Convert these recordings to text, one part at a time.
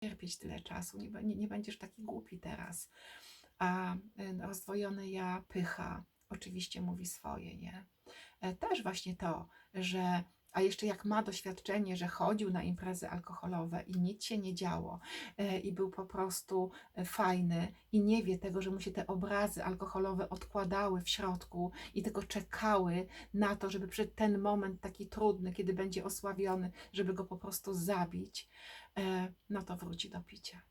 cierpieć tyle czasu, nie, nie, nie będziesz taki głupi teraz. A y, rozdwojone ja, pycha, oczywiście mówi swoje, nie? E, Też właśnie to, że a jeszcze jak ma doświadczenie, że chodził na imprezy alkoholowe i nic się nie działo e, i był po prostu e, fajny i nie wie tego, że mu się te obrazy alkoholowe odkładały w środku i tylko czekały na to, żeby przed ten moment taki trudny, kiedy będzie osławiony, żeby go po prostu zabić, e, no to wróci do picia.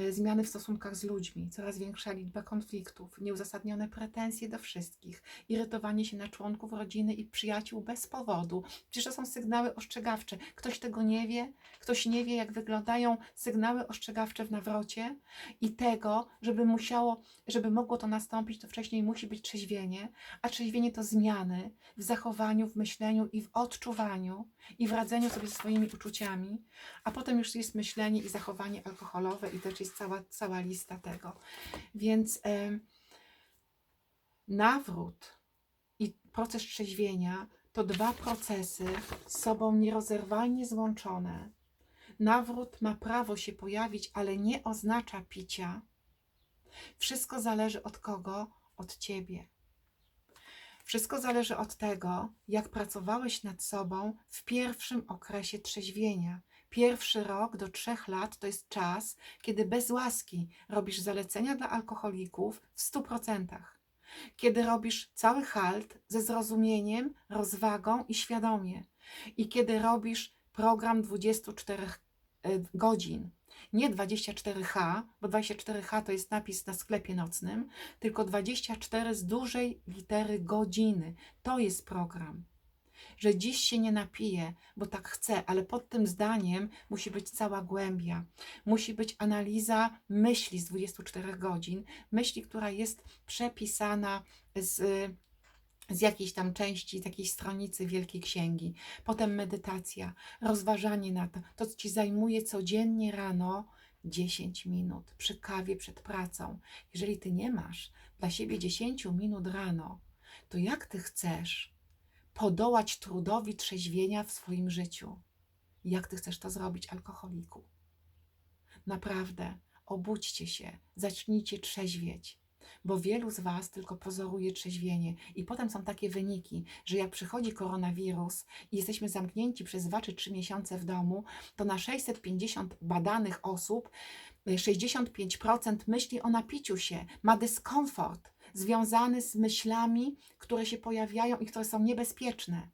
E, Zmiany w stosunkach z ludźmi, coraz większa liczba konfliktów, nieuzasadnione pretensje do wszystkich, irytowanie się na członków rodziny i przyjaciół bez powodu. Przecież to są sygnały ostrzegawcze. Ktoś tego nie wie, ktoś nie wie, jak wyglądają sygnały ostrzegawcze w nawrocie i tego, żeby musiało, żeby mogło to nastąpić, to wcześniej musi być trzeźwienie, a trzeźwienie to zmiany w zachowaniu, w myśleniu i w odczuwaniu i w radzeniu sobie ze swoimi uczuciami, a potem już jest myślenie i zachowanie alkoholowe i też jest cała, cała lista tego. Więc em, nawrót i proces trzeźwienia to dwa procesy z sobą nierozerwalnie złączone. Nawrót ma prawo się pojawić, ale nie oznacza picia. Wszystko zależy od kogo? Od ciebie. Wszystko zależy od tego, jak pracowałeś nad sobą w pierwszym okresie trzeźwienia. Pierwszy rok do trzech lat to jest czas, kiedy bez łaski robisz zalecenia dla alkoholików w 100%. Kiedy robisz cały halt ze zrozumieniem, rozwagą i świadomie. I kiedy robisz program 24 e, godzin. Nie 24H, bo 24H to jest napis na sklepie nocnym, tylko 24 z dużej litery godziny. To jest program że dziś się nie napiję, bo tak chcę, ale pod tym zdaniem musi być cała głębia. Musi być analiza myśli z 24 godzin, myśli, która jest przepisana z, z jakiejś tam części, z jakiejś stronicy Wielkiej Księgi. Potem medytacja, rozważanie na to, to co ci zajmuje codziennie rano. 10 minut przy kawie przed pracą. Jeżeli ty nie masz dla siebie 10 minut rano, to jak ty chcesz podołać trudowi trzeźwienia w swoim życiu. Jak ty chcesz to zrobić, alkoholiku? Naprawdę, obudźcie się, zacznijcie trzeźwieć, bo wielu z Was tylko pozoruje trzeźwienie, i potem są takie wyniki, że jak przychodzi koronawirus i jesteśmy zamknięci przez 2 czy 3 miesiące w domu, to na 650 badanych osób 65% myśli o napiciu się, ma dyskomfort związany z myślami, które się pojawiają i które są niebezpieczne.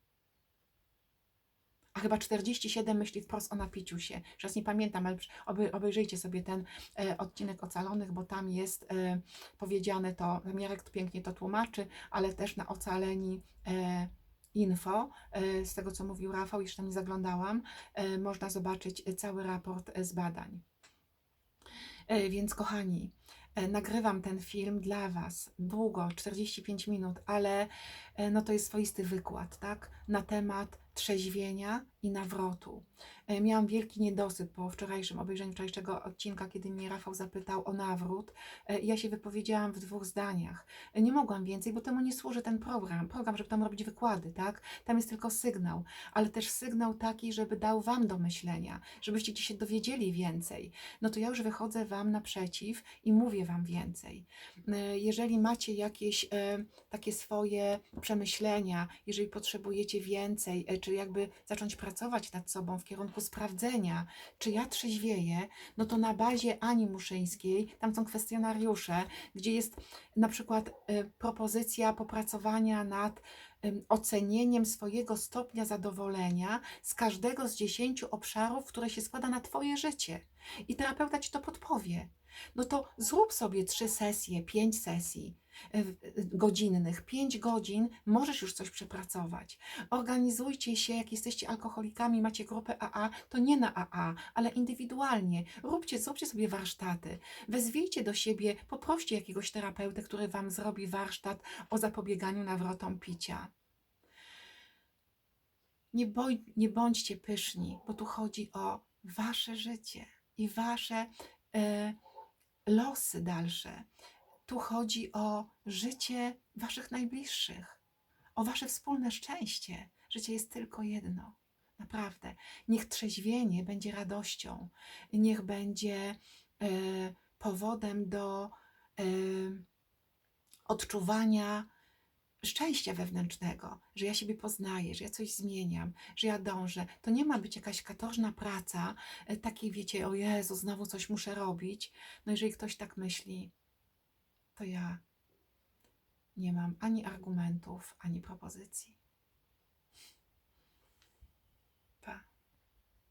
A chyba 47 myśli wprost o napiciu się. Teraz nie pamiętam, ale obejrzyjcie sobie ten e, odcinek Ocalonych, bo tam jest e, powiedziane to, Mirek pięknie to tłumaczy, ale też na Ocaleni e, info, z tego co mówił Rafał, jeszcze nie zaglądałam, można zobaczyć cały raport z badań. Więc kochani, nagrywam ten film dla Was długo, 45 minut, ale e, no to jest swoisty wykład, tak? Na temat trzeźwienia i nawrotu. E, Miałam wielki niedosyt po wczorajszym obejrzeniu wczorajszego odcinka, kiedy mnie Rafał zapytał o nawrót. E, Ja się wypowiedziałam w dwóch zdaniach. E, Nie mogłam więcej, bo temu nie służy ten program. Program, żeby tam robić wykłady, tak? Tam jest tylko sygnał, ale też sygnał taki, żeby dał Wam do myślenia, żebyście gdzieś się dowiedzieli więcej. No to ja już wychodzę Wam naprzeciw i mówię Wam więcej. E, Jeżeli macie jakieś e, takie swoje przemyślenia, jeżeli potrzebujecie więcej, e, czy jakby zacząć pracować nad sobą w kierunku sprawdzenia, czy ja trzeźwieję, no to na bazie Ani Muszyńskiej, tam są kwestionariusze, gdzie jest na przykład e, propozycja popracowania nad em, ocenieniem swojego stopnia zadowolenia z każdego z dziesięciu obszarów, które się składa na Twoje życie. I terapeuta Ci to podpowie. No to zrób sobie trzy sesje, pięć sesji e, e, godzinnych, pięć godzin, możesz już coś przepracować. Organizujcie się, jak jesteście alkoholikami, macie grupę AA, to nie na AA, ale indywidualnie. Róbcie, zróbcie sobie warsztaty. Wezwijcie do siebie, poproście jakiegoś terapeutę, który Wam zrobi warsztat o zapobieganiu nawrotom picia. Nie, boj, nie bądźcie pyszni, bo tu chodzi o Wasze życie i Wasze e, losy dalsze. Tu chodzi o życie Waszych najbliższych, o Wasze wspólne szczęście. Życie jest tylko jedno. Naprawdę. Niech trzeźwienie będzie radością, niech będzie e, powodem do e, odczuwania szczęścia wewnętrznego, że ja siebie poznaję, że ja coś zmieniam, że ja dążę. To nie ma być jakaś katorżna praca, e, takiej wiecie, o Jezu, znowu coś muszę robić. No jeżeli ktoś tak myśli, to ja nie mam ani argumentów, ani propozycji.